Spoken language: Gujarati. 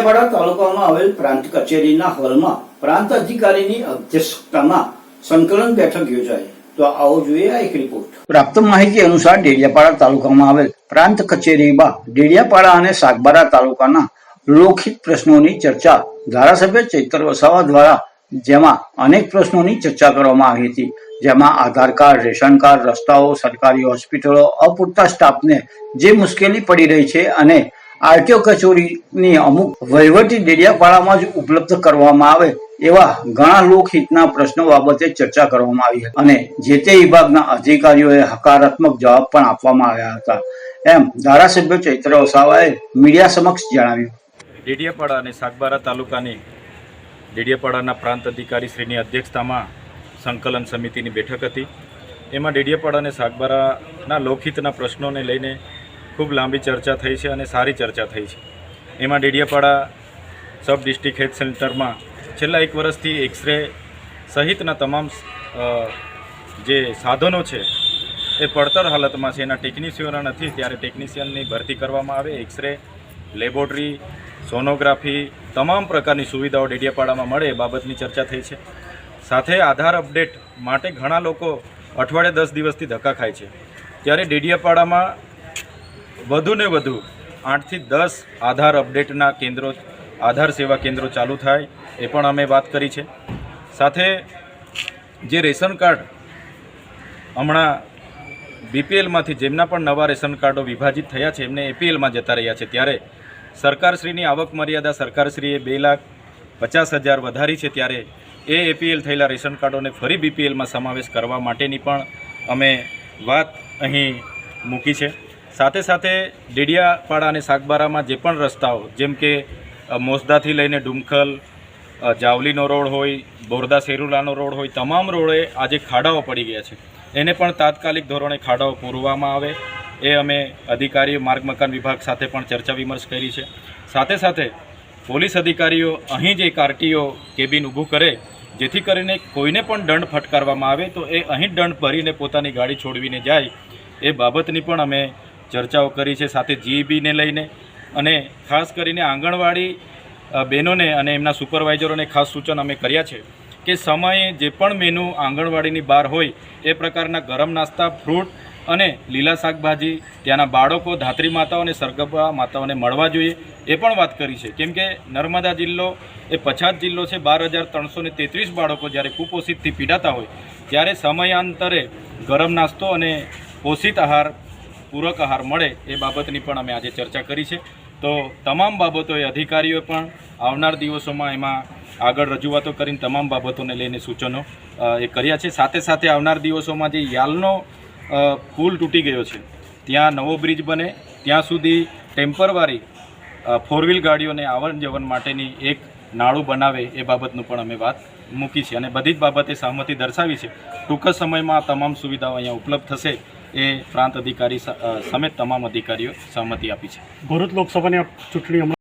ડેડિયાપાડા તાલુકામાં આવેલ પ્રાંત કચેરીના હોલમાં પ્રાંત અધિકારીની અધ્યક્ષતામાં સંકલન બેઠક યોજાઈ. તો આવો જોઈએ આ એક રિપોર્ટ પ્રાપ્ત માહિતી અનુસાર ડેડિયાપાડા તાલુકામાં આવેલ પ્રાંત કચેરીમાં ડેડિયાપાડા અને સાગબારા તાલુકાના લોકહિત પ્રશ્નોની ચર્ચા ધારાસભ્ય ચૈતર વસાવા દ્વારા, જેમાં અનેક પ્રશ્નોની ચર્ચા કરવામાં આવી હતી. જેમાં આધાર કાર્ડ, રેશન કાર્ડ, રસ્તાઓ, સરકારી હોસ્પિટલો, અપૂરતા સ્ટાફને જે મુશ્કેલી પડી રહી છે અને આરટીઓ કચેરીની અમુક વહીવટી ડેડિયાપાડામાં જ ઉપલબ્ધ કરવામાં આવે એવા ઘણા લોકહિતના પ્રશ્નો બાબતે ચર્ચા કરવામાં આવી હતી. અને જે તે વિભાગના અધિકારીઓએ હકારાત્મક જવાબ પણ આપવામાં આવ્યા હતા. એમ ધારાસભ્ય ચૈત્ર વસાવાએ મીડિયા સમક્ષ જણાવ્યું. ડેડિયાપાડા અને સાગબારા તાલુકાની ડેડિયાપાડાના પ્રાંત અધિકારી શ્રીની અધ્યક્ષતામાં સંકલન સમિતિની બેઠક હતી. એમાં ડેડિયાપાડા અને સાગબારાના લોકહિતના પ્રશ્નોને લઈને ખૂબ લાંબી ચર્ચા થઈ છે અને સારી ચર્ચા થઈ છે. એમાં ડેડિયાપાડા સબ ડિસ્ટ્રિક્ટ હેલ્થ સેન્ટરમાં છેલ્લા એક વર્ષથી એક્સરે સહિતના તમામ જે સાધનો છે, એ પડતર હાલતમાં છે. એના ટેકનિશિયનો નથી. ત્યારે ટેકનિશિયનની ભરતી કરવામાં આવે. એક્સરે, લેબોરેટરી, સોનોગ્રાફી તમામ પ્રકારની સુવિધાઓ ડેડિયાપાડામાં મળે એ બાબતની ચર્ચા થઈ છે. સાથે આધાર અપડેટ માટે ઘણા લોકો અઠવાડિયે દસ દિવસથી ધક્કા ખાય છે. ત્યારે ડેડિયાપાડામાં વધુને વધુ આઠથી દસ આધાર અપડેટના કેન્દ્રો, આધાર સેવા કેન્દ્રો ચાલુ થાય, એ પણ અમે વાત કરી છે. સાથે જે રેશન કાર્ડ હમણાં બીપીએલમાંથી જેમના પણ નવા રેશન કાર્ડો વિભાજિત થયા છે, એમને એપીએલમાં જતા રહ્યા છે. ત્યારે સરકારશ્રીની આવક મર્યાદા સરકારશ્રીએ બે લાખ પચાસ હજાર વધારી છે, ત્યારે એ એપીએલ થયેલા રેશન કાર્ડોને ફરી બીપીએલમાં સમાવેશ કરવા માટેની પણ અમે વાત અહીં મૂકી છે. સાથે સાથે ડેડિયાપાડા અને સાગબારામાં જે પણ રસ્તાઓ, જેમ કે મોસદાથી લઈને ડુમખલ જાવલીનો રોડ હોય, બોરદા શેરુલાનો રોડ હોય, તમામ રોડે આજે ખાડાઓ પડી ગયા છે. એને પણ તાત્કાલિક ધોરણે ખાડાઓ પૂરવામાં આવે. એ અમે અધિકારીઓ, માર્ગ મકાન વિભાગ સાથે પણ ચર્ચા વિમર્શ કરી છે. સાથે સાથે પોલીસ અધિકારીઓ અહીં જ એક કેબિન ઊભું કરે, જેથી કરીને કોઈને પણ દંડ ફટકારવામાં આવે, તો એ અહીં દંડ ભરીને પોતાની ગાડી છોડવીને જાય. એ બાબતની પણ અમે ચર્ચાઓ કરી છે સાથે જીઈબીને લઈને અને ખાસ કરીને આંગણવાડી બહેનોને અને એમના સુપરવાઇઝરોને ખાસ સૂચન અમે કર્યા છે કે સમયે જે પણ મેનુ આંગણવાડીની બહાર હોય એ પ્રકારના ગરમ નાસ્તા, ફ્રૂટ અને લીલા શાકભાજી, ત્યાંના બાળકો, ધાત્રી માતાઓ અને સરગવા માતાઓને મળવા જોઈએ. એ પણ વાત કરી છે. કેમ કે નર્મદા જિલ્લો એ પછાત જિલ્લો છે. બાર હજાર ત્રણસો ને તેત્રીસ બાળકો જ્યારે કુપોષિતથી પીડાતા હોય, ત્યારે સમયાંતરે ગરમ નાસ્તો અને પોષિત આહાર પૂરક આહાર મળે એ બાબતની પણ અમે આજે ચર્ચા કરી છે. તો તમામ બાબતોએ અધિકારીઓએ પણ આવનાર દિવસોમાં એમાં આગળ રજૂઆતો કરીને તમામ બાબતોને લઈને સૂચનો એ કર્યા છે. સાથે સાથે આવનાર દિવસોમાં જે યાલનો પુલ તૂટી ગયો છે, ત્યાં નવો બ્રિજ બને, ત્યાં સુધી ટેમ્પરવારી ફોર વ્હીલ ગાડીઓને આવન જવન માટેની એક નાળું બનાવે એ બાબતનું પણ અમે વાત મૂકી છે. અને બધી જ બાબતે સહમતિ દર્શાવી છે. ટૂંક સમયમાં તમામ સુવિધાઓ અહીંયા ઉપલબ્ધ થશે. એ પ્રાંત અધિકારી સમેત તમામ અધિકારીઓ સહમતિ આપી છે. ભરૂચ લોકસભાની ચૂંટણી